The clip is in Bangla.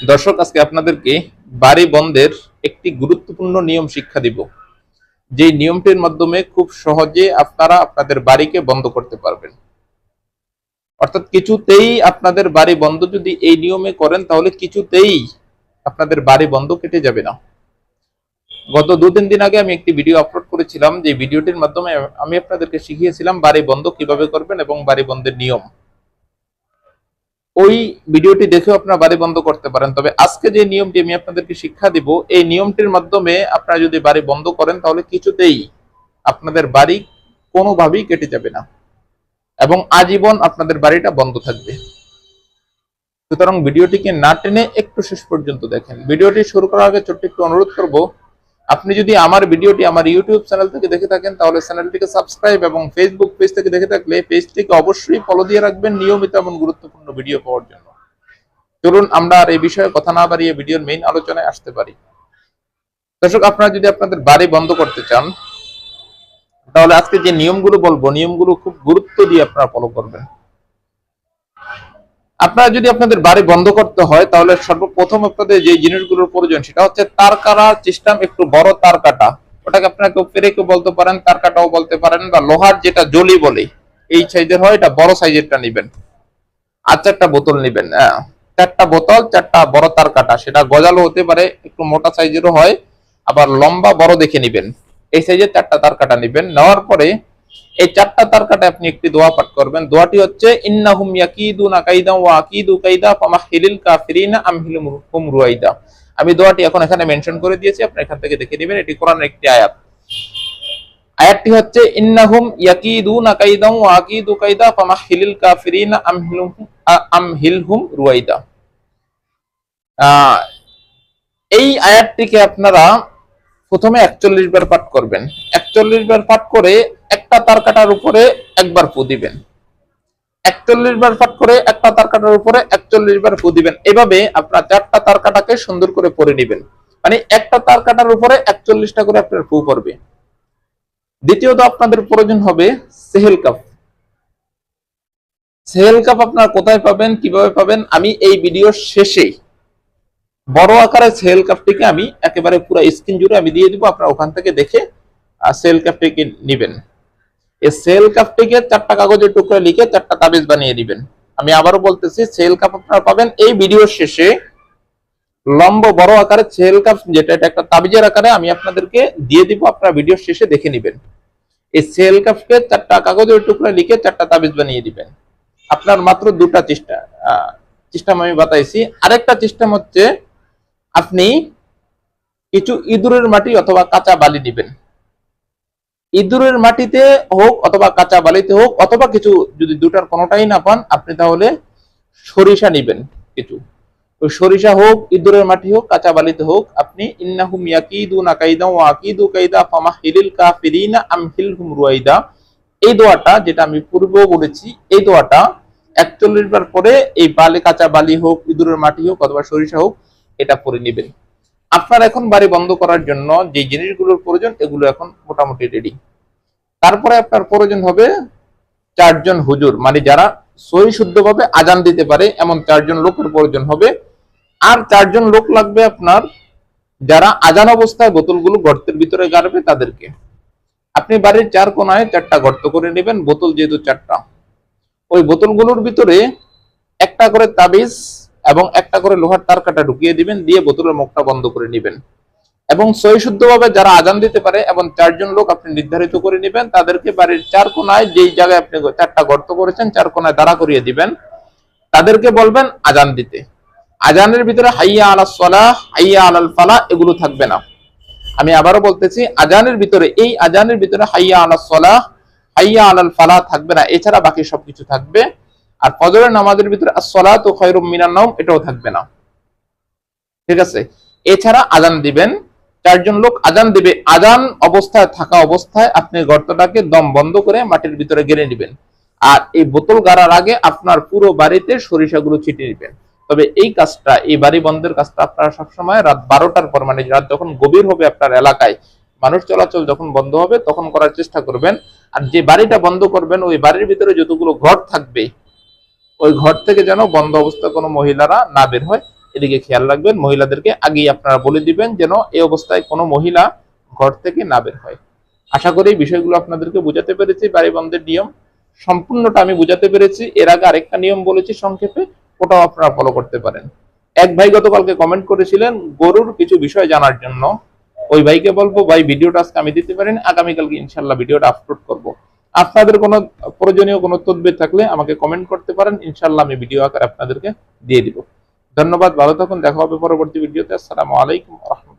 দর্শক, আজকে আপনাদেরকে বাড়ি বন্ধের একটি গুরুত্বপূর্ণ নিয়ম শিক্ষা দিব। যে নিয়মটির মাধ্যমে খুব সহজে আপনারা আপনাদের বাড়িকে বন্ধ করতে পারবেন। অর্থাৎ কিছুতেই আপনাদের বাড়ি বন্ধ যদি এই নিয়মে করেন, তাহলে কিছুতেই আপনাদের বাড়ি বন্ধ কেটে যাবে না। গত দু তিন দিন আগে আমি একটি ভিডিও আপলোড করেছিলাম যে ভিডিওটির মাধ্যমে আমি আপনাদেরকে শিখিয়েছিলাম বাড়ি বন্ধ কীভাবে করবেন এবং বাড়ি বন্ধের নিয়ম। ওই ভিডিওটি দেখেও আপনারা বাড়ি বন্ধ করতে পারেন। তবে আজকে যে নিয়মটি আমি আপনাদেরকে শিক্ষা দিব, এই নিয়মটির মাধ্যমে আপনারা যদি বাড়ি বন্ধ করেন, তাহলে কিছুতেই আপনাদের বাড়ি কোনোভাবেই কেটে যাবে না এবং আজীবন আপনাদের বাড়িটা বন্ধ থাকবে। সুতরাং ভিডিওটিকে না টেনে একটু শেষ পর্যন্ত দেখেন। ভিডিওটি শুরু করার আগে ছোট্ট একটু অনুরোধ করব আপনি যদি আমার ভিডিওটি আমার ইউটিউব চ্যানেল থেকে দেখে থাকেন, তাহলে চ্যানেলটিকে সাবস্ক্রাইব এবং ফেসবুক পেজ থেকে দেখে থাকলে পেজটিকে অবশ্যই ফলো দিয়ে রাখবেন নিয়মিত এমন গুরুত্বপূর্ণ ভিডিও পাওয়ার জন্য। চলুন আমরা আর এই বিষয়ে কথা না বাড়িয়ে ভিডিওর মেইন আলোচনায় আসতে পারি। দর্শক, আপনারা যদি আপনাদের বাড়ি বন্ধ করতে চান, তাহলে আজকে যে নিয়মগুলো বলব, নিয়মগুলো খুব গুরুত্ব দিয়ে আপনারা ফলো করবেন। আপনারা যদি আপনাদের বাড়ি বন্ধ করতে হয় তাহলে সর্বপ্রথম আপনাদের যে জিনিসগুলোর প্রয়োজন সেটা হচ্ছে তার কাটার সিস্টেম একটু বড় তার কাটা। ওটাকে আপনারা কেউ পেরেকে বলতে পারেন তার কাটাও বলতে পারেন বা লোহার যেটা জলি বলে এই সাইজের হয় এটা বড় সাইজেরটা নেবেন। আর চারটা বোতল নেবেন হ্যাঁ, চারটা বোতল চারটা বড় তার কাটা সেটা গজালো হতে পারে একটু মোটা সাইজেরও হয় আবার লম্বা বড় দেখে নেবেন। এই সাইজের চারটা তার কাটা নেবেন। নেওয়ার পরে এই চারটা তার কাটা আপনি একটি দোয়া পাঠ করবেন। দোয়াটি হচ্ছে, ইন্নাহুম ইয়াকিদুনা কাইদা ওয়া আকিদু কাইদা ফামাহিলিল কাফিরিনা আমহিলহুম রুয়াইদা। আমি দোয়াটি এখন এখানে মেনশন করে দিয়েছি আপনি এখান থেকে দেখে নেবেন, এটি কোরআনের একটি আয়াত। আয়াতটি হচ্ছে, ইন্নাহুম ইয়াকিদুনা কাইদা ওয়া আকিদু কাইদা ফামাহিলিল কাফিরিনা আমহিলহুম আমহিলহুম রুয়াইদা। এই আয়াতটিকে আপনারা প্রথমে একচল্লিশ বার পাঠ করবেন। একচল্লিশ বার পাঠ করে একটা তার কাটার উপরে একবার ফু দিবেন। একচল্লিশ বার পাঠ করে একটা তার কাটার উপরে একচল্লিশ বার ফু দিবেন। এভাবে আপনার চারটা তার কাটাকে সুন্দর করে পরে নেবেন। মানে একটা তার কাটার উপরে একচল্লিশটা করে আপনার ফু পড়বে। দ্বিতীয়ত আপনাদের প্রয়োজন হবে সেহেল কাপ। সেহেল কাপ আপনারা কোথায় পাবেন, কীভাবে পাবেন, আমি এই ভিডিওর শেষে বড় আকারের সেল কাপটিকে আমি একেবারে পুরো স্ক্রিন জুড়ে আমি দিয়ে দিব, আপনারা ওখান থেকে দেখে সেল কাপটিকে নেবেন। এই সেল কাপটিকে চারটা কাগজের টুকরো লিখে চারটা তাবিজ বানিয়ে দিবেন। আমি আবারও বলতেছি সেল কাপ আপনারা পাবেন এই ভিডিওর শেষে লম্ব বড় আকারের সেল কাপ যেটা এটা একটা তাবিজের আকারে আমি আপনাদেরকে দিয়ে দিব, আপনারা ভিডিও শেষে দেখে নেবেন। এই সেল কাপকে চারটা কাগজের টুকরো লিখে চারটা তাবিজ বানিয়ে দিবেন। আপনার মাত্র দুটা চেষ্টা সিস্টেম আমি বাতাইছি। আরেকটা সিস্টেম হচ্ছে আপনি কিছু ইঁদুরের মাটি অথবা কাঁচা বালি নেবেন। ইঁদুরের মাটিতে হোক অথবা কাঁচা বালিতে হোক অথবা কিছু যদি দুটার কোনোটাই না পান, আপনি তাহলে সরিষা নিবেন কিছু। ওই সরিষা হোক, ইঁদুরের মাটি হোক, কাঁচা বালিতে হোক, আপনি কাইদা রুয়াইদা। এই দোয়াটা যেটা আমি পূর্বেও বলেছি, এই দোয়াটা একচল্লিশ বার পরে এই বালি, কাঁচা বালি হোক, ইঁদুরের মাটি হোক অথবা সরিষা হোক এটা পরে নেবেন। আপনার এখন বাড়ি বন্ধ করার জন্য যে জিনিসগুলোর প্রয়োজন, এগুলো এখন মোটামুটি রেডি তারপরে আপনার প্রয়োজন হবে চারজন হুজুর মানে যারা সহি শুদ্ধভাবে আজান দিতে পারে, এমন চারজন লোকের প্রয়োজন হবে। আর চারজন লোক লাগবে আপনার যারা আজান অবস্থায় বোতলগুলো গর্তের ভিতরে গাড়বে তাদেরকে। আপনি বাড়ির চার কোনায় চারটা গর্ত করে নেবেন, বোতল যেহেতু চারটা। ওই বোতলগুলোর ভিতরে একটা করে তাবিজ এবং একটা করে লোহার তার কাটা ঢুকিয়ে দিবেন, দিয়ে বোতলের মুখটা বন্ধ করে নেবেন। এবং সহিশুদ্ধভাবে যারা আজান দিতে পারে এবং চারজন লোক আপনি নির্ধারিত করে নেবেন, তাদেরকে বাড়ির চার কোনায় যেই জায়গায় আপনি চারটা গর্ত করেছেন, চার কোনায় দাঁড়া করিয়ে দিবেন। তাদেরকে বলবেন আজান দিতে। আজানের ভিতরে হাইয়া আলা সলাহ, হাইয়া আলাল ফালা এগুলো থাকবে না। আমি আবারও বলতেছি, আজানের ভিতরে, এই আজানের ভিতরে হাইয়া আলা সলাহ, হাইয়া আলাল ফালা থাকবে না। এছাড়া বাকি সবকিছু থাকবে। আর ফজরের নামাজের ভিতরে আসসালাতু খায়রুম মিনান নাওম এটাও থাকবে না। ঠিক আছে? এছাড়া আজান দিবেন। চারজন লোক আজান দিবে। আজান অবস্থায় থাকা অবস্থায় আপনি গর্তটাকে দম বন্ধ করে মাটির ভিতরে গেড়ে নেবেন। আর এই বোতল গাড়ার আগে আপনার পুরো বাড়িতে সরিষাগুলো ছিটিয়ে নেবেন। তবে এই কাজটা, এই বাড়ি বন্ধের কাজটা আপনারা সবসময় রাত বারোটার পর মানে রাত যখন গভীর হবে আপনার এলাকায়, মানুষ চলাচল যখন বন্ধ হবে তখন করার চেষ্টা করবেন। আর যে বাড়িটা বন্ধ করবেন, ওই বাড়ির ভিতরে যতগুলো ঘর থাকবে ওই ঘর থেকে যেন বন্ধ অবস্থা কোনো মহিলারা না বের হয়, এদিকে খেয়াল রাখবেন, মহিলাদেরকে আগেই আপনারা বলে দিবেন যেন এই অবস্থায় কোনো মহিলা ঘর থেকে না বের হয়। আশা করি বিষয়গুলো আপনাদেরকে বোঝাতে পেরেছি বাড়ি বন্ধের নিয়ম সম্পূর্ণটা আমি বোঝাতে পেরেছি। এর আগে আরেকটা নিয়ম বলেছি সংক্ষেপে, ওটাও আপনারা ফলো করতে পারেন। এক ভাই গতকালকে কমেন্ট করেছিলেন, গরুর কিছু বিষয় জানার জন্য। ওই ভাইকে বলব, ভাই ভিডিওটা আজকে আমি দিতে পারেন, আগামীকালকে ইনশাল্লাহ ভিডিওটা আপলোড করব। আপনাদের কোনো প্রয়োজনীয় কোনো তদবির থাকলে আমাকে কমেন্ট করতে পারেন। ইনশাল্লাহ আমি ভিডিও আকারে আপনাদেরকে দিয়ে দিব। ধন্যবাদ, ভালো থাকুন, দেখা হবে পরবর্তী ভিডিওতে আসসালামু আলাইকুম রহমতুল্লাহ।